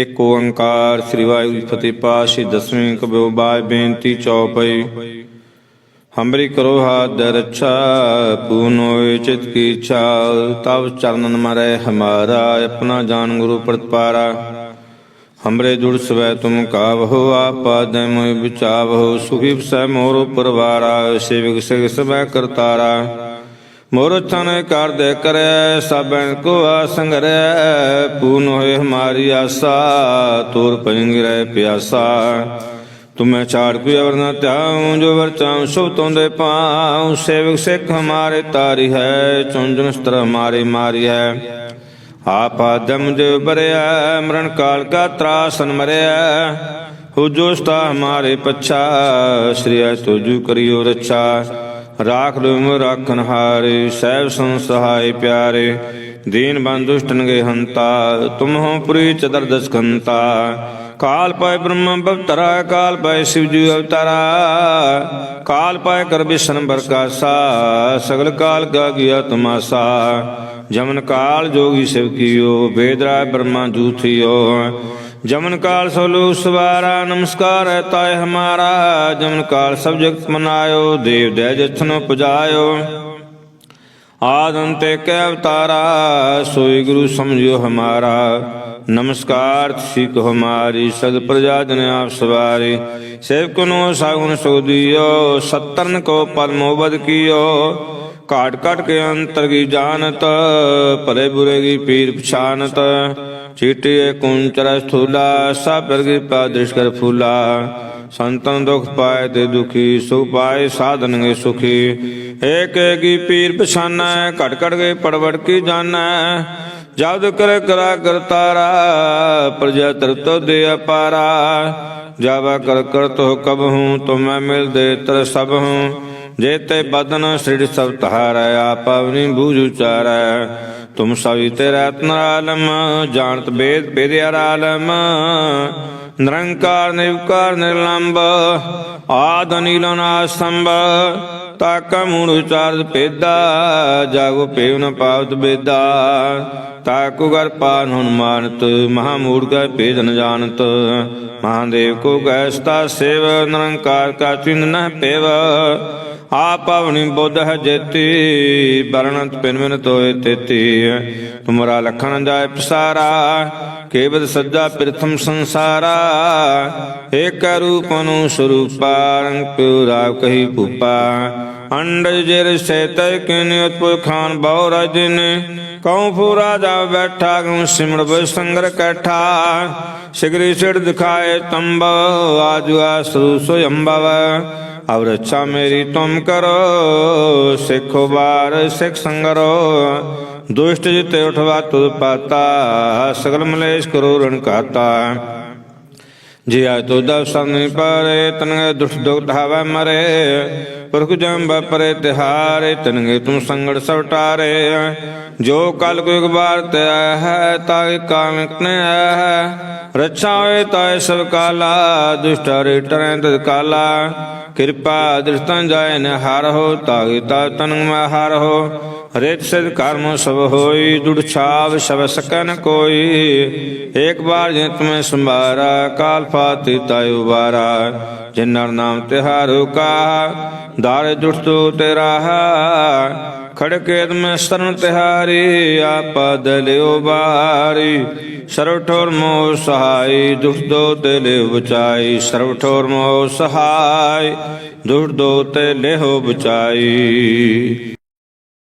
ਇੱਕ ਓੰਕਾਰ ਸ੍ਰੀ ਵਾਹਿਗੁਰੂ ਜੀ ਫਤਿਹ ਪਾਸ਼ੀ ਦਸਵੀਂ ਕਬਿਓ ਬਾਜ ਬੇਨਤੀ ਚੌਪਈ। ਹੰਬਰੀ ਕਰੋ ਹਾਥ ਰੱਛਾ ਪੂਨ ਹੋਏ ਚਿਤ ਕੀ ਇੱਛਾ ਤਬ ਚਰਨਨ ਮਰੈ ਹਮਾਰਾ, ਆਪਣਾ ਜਾਨ ਗੁਰੂ ਪ੍ਰਤਪਾਰਾ ਹਮਰੇ ਜੁੜ ਸਵੈ ਤੁਮ ਕਾਵਹੁ ਆਪਾ ਦੇ ਮੋਇ ਵਿਚਾਵਹੁ, ਸੁਖੀ ਸੈ ਮੋਰ ਪਰਵਾਰਾ ਸੇਵਕ ਸਿਗ ਸਭੈ ਕਰਤਾਰਾ। ਮੋਰ ਤਨ ਕਰ ਦੇ ਕਰੈ ਸਭਨ ਕੋ ਆਸੰਗਰੈ ਪੂਨ ਹੋਏ ਹਮਾਰੀ ਆਸਾ, ਤੂਰ ਪੰਗਰੈ ਪਿਆਸਾ। ਤੁਮੈ ਚਾੜ ਕੋਈ ਅਵਰ ਨਾ ਧਿਆਉ, ਜੋ ਵਰ ਚਾਉ, ਸੁਭ ਤੋਂ ਪਾਉ। ਸੇਵਕ ਸਿੱਖ ਹਮਾਰੇ ਤਾਰੀ ਹੈ ਚੁੰਜਨ ਸਤਰ ਹਮਾਰੇ ਮਾਰੀ ਹੈ। ਆਪਾ ਦਮ ਜੋ ਬਰਿਆ ਮਰਨ ਕਾਲ ਕਾ ਤਰਾਸਨ ਮਰਿਆ। ਹੋ ਜੋ ਸਤਾ ਹਮਾਰੇ ਪਛਾ, ਸ੍ਰੀ ਤੁਜੂ ਕਰਿਓ ਰੱਛਾ। ਰਾਖ ਲੁਮ ਰਾਖਨ ਹਾਰੇ, ਸਹਿਬ ਸੰ ਪਿਆਰੇ, ਦੀਨ ਬੰਦੁਸ਼ਟਨ ਗੇ ਹੰਤਾ, ਤੁਮ ਪੁਰੀ ਚਦਰ ਦਸਕੰਤਾ। ਕਾਲ ਪਾਇ ਬ੍ਰਹਮ ਬਵਤਰਾ, ਕਾਲ ਪਾਇ ਸਿਵ ਜੀ ਅਵਤਾਰਾ। ਕਾਲ ਪਾਇ ਕਰ ਬਿਸ਼ਨ ਬਰਕਾਸਾ, ਸਗਲ ਕਾਲ ਗਾ ਗਿਆ ਤਮਾਸਾ। ਜਮਨ ਕਾਲ ਜੋਗੀ ਸਿਵ ਕੀਓ ਬੇਦਰਾ ਬ੍ਰਹਮਾ ਜੂਥਿਓ ਜਮਨ ਕਾਲ ਸੋਲੂ ਸਵਾਰਾ, ਨਮਸਕਾਰ ਹੈ ਤਾਏ ਹਮਾਰਾ। ਜਮਨ ਕਾਲ ਸਭ ਜਗਤ ਮਨਾਇਓ, ਦੇਵ ਦੈ ਜਥਨ ਪੁਜਾਇਓ। ਆਦੰਤੇ ਕੈ ਅਵਤਾਰਾ, ਸੋਈ ਗੁਰੂ ਸਮਝਿਓ ਹਮਾਰਾ। ਨਮਸਕਾਰ ਸਿੱਖ ਹਮਾਰੀ ਸਦ ਪ੍ਰਜਾ ਜਨ ਆਪ ਸਵਾਰੀ। ਸੇਵਕ ਨੂੰ ਸਾਗੁਣ ਸੋਦੀਓ ਸਤਰਨ ਕੋ ਪਰਮੋਬਦ ਕੀਓ ਕਾਟ ਕਾਟ ਕੇ ਅੰਤਰ ਕੀ ਜਾਣਤ ਭਲੇ ਬੁਰੇ ਕੀ ਪੀਰ ਪਛਾਨਤ ਚੀਟੇ ਕੁੰਚਰ ਸਥੂਲਾ ਸਭ ਕੀ ਪਾ ਦ੍ਰਿਸ਼ ਕਰ ਫੂਲਾ ਸੰਤਨ ਦੁਖ ਪਾਏ ਤੇ ਦੁਖੀ ਸੁਖ ਪਾਏ ਸਾਧਨਗੇ ਸੁਖੀ ਏਕ ਏਕੀ ਪੀਰ ਪਛਾਨੈ ਘਟ ਘਟ ਕੇ ਪੜਵੜ ਕੀ ਜਾਣੈ ਜਦ ਕਰ ਕਰਾ ਕਰਤਾਰਾ ਪ੍ਰਜਾ ਤਰਤੋ ਦੇ ਅਪਾਰਾ ਜਾਵਾ ਕਰ ਕਰ ਤੋ ਕਬ ਹੂੰ ਤੁਮੈ ਮਿਲ ਦੇ ਤਰ ਸਭ ਹੂੰ ਜੇਤੇ ਬਦਨ ਸ੍ਰਿੜ ਸਭ ਤਹਾਰੈ ਆਪ ਬੂਝ ਉਚਾਰੈ ਤੁਮ ਸਵੀ ਤੇ ਰਤਨ ਆਲਮ ਜਾਣਤ ਬੇਦ ਬੇਦਿਆਰ ਆਲਮ ਨਿਰੰਕਾਰ ਨਿਰਕਾਰ ਨਿਰਲੰਬ, ਆਦ ਨੀਲਨ ਆਸੰਭ ਤਾਕ ਮੂੜ ਉਚਾਰਤ ਪੇਦਾ ਜਾਗੋ ਪੇਵ ਪਾਵਤ ਬੇਦਾ। ਤਾਕੁ ਗਰ ਪਾਨ ਹਨੁਮਾਨਤ ਮਹਾ ਮੂੜ ਕੈ ਭੇਦ ਨ ਜਾਣਤ। ਮਹਾਦੇਵ ਕੋ ਗੈਸਤਾ ਸੇਵ, ਨਿਰੰਕਾਰ ਕਾ ਚਿੰਨ ਨ ਪੇਵ ਆਪ ਪਵਨੀ ਬੁੱਧ ਹੈ ਜੇਤੀ ਬਰਣਤ ਪਿਨ ਮਿਨ ਤੋਏ ਤੇਤੀ। ਤੁਮਰਾ ਲਖਣ ਜਾਏ ਪਸਾਰਾ ਕੇਵਦ ਸੱਜਾ ਪ੍ਰਥਮ ਸੰਸਾਰਾ। ਏਕ ਰੂਪ ਨੂੰ ਸਰੂਪਾ ਰੰਗ ਪਿਉ ਰਾਵ ਕਹੀ ਭੂਪਾ। ਅੰਡਜ ਜਿਰ ਸੇਤੈ ਕਿਨ ਉਤਪੁਰ ਖਾਨ ਬਹੁ ਰਾਜਨ। ਕਉ ਫੂ ਰਾਜਾ ਬੈਠਾ ਗਉ ਸਿਮਰ ਬੈ ਸੰਗਰ ਕੈਠਾ ਸਿਗਰੀ ਸਿੜ ਦਿਖਾਏ ਤੰਬ ਆਜੂ ਆਸਰੂ ਸੋ ਅੰਬਵ ਅਬ ਰੱਛਾ ਮੇਰੀ ਤੁਮ ਕਰੋ ਸਿੱਖੋ ਬਾਰ ਸਿੱਖ ਸੰਗਰੋ ਦੁਸ਼ਟ ਜਿਤੇ ਉਠਵਾ ਤੁਧ ਪਾਤਾ ਸਗਲ ਮਲੇਸ਼ ਕਰੋ ਰਣ ਕਾਤਾ ਜੇ ਆ ਤੋ ਦਵ ਸੰਨ ਪਰੇ ਤਨਗੇ ਦੁਸ਼ਟ ਦੁਖ ਧਾਵੈ ਮਰੇ ਪੁਰਖ ਜਮ ਪਰੇ ਤਿਹਾਰੇ, ਤਨਗੇ ਤੁਮ ਸੰਗੜ ਸਵਟਾਰੇ ਜੋ ਕਲ ਕੋ ਇੱਕ ਬਾਰ ਤੇ ਆਇਆ ਹੈ ਤਾਇ ਕਾਮਿਕ ਨੇ ਆਇਆ ਹੈ। ਰੱਛਾ ਹੋਏ ਤਾਇ ਸਭ ਕਾਲਾ ਦੁਸ਼ਟਾਰੇ ਟਰੈ ਤਦ ਕਾਲਾ। ਕਿਰਪਾ ਦ੍ਰਿਸ਼ਟੰ ਜਾਏ ਨ ਹਰ ਹੋ ਤਾਇ ਤਾ ਤਨ ਮੈਂ ਹਰ ਹੋ। ਰੇਤ ਸਿਧ ਕਰਮ ਸਭ ਹੋਈ ਦੁੜ ਛਾਵ ਸਭ ਸਕੈ ਕੋਈ। ਏਕ ਬਾਰ ਜੇ ਤੁਮੈ ਸੰਭਾਰਾ, ਕਾਲ ਫਾਤੀ ਤਾਇ ਉਬਾਰਾ। ਜਿਨ ਨਾਮ ਤਿਹਾਰੂ ਕਾ, ਦਾਰੇ ਦੁਸ਼ਟੋ ਤੇਰਾ ਖੜਕੇਤ ਮੈਂ ਸਰਨ ਤਿਹਾਰੀ, ਆਪਦ ਲਿਓ ਬਾਰੀ ਸਰਵ ਠੋਰ ਮੋਹ ਸਹਾਈ ਦੁਖ ਦੋ ਤੇ ਲਿਓ ਬਚਾਈ। ਸਰਵ ਠੋਰ ਮੋ ਸਹਾਈ ਦੁਖ ਦੋ ਤੇ ਲਿਓ ਬਚਾਈ।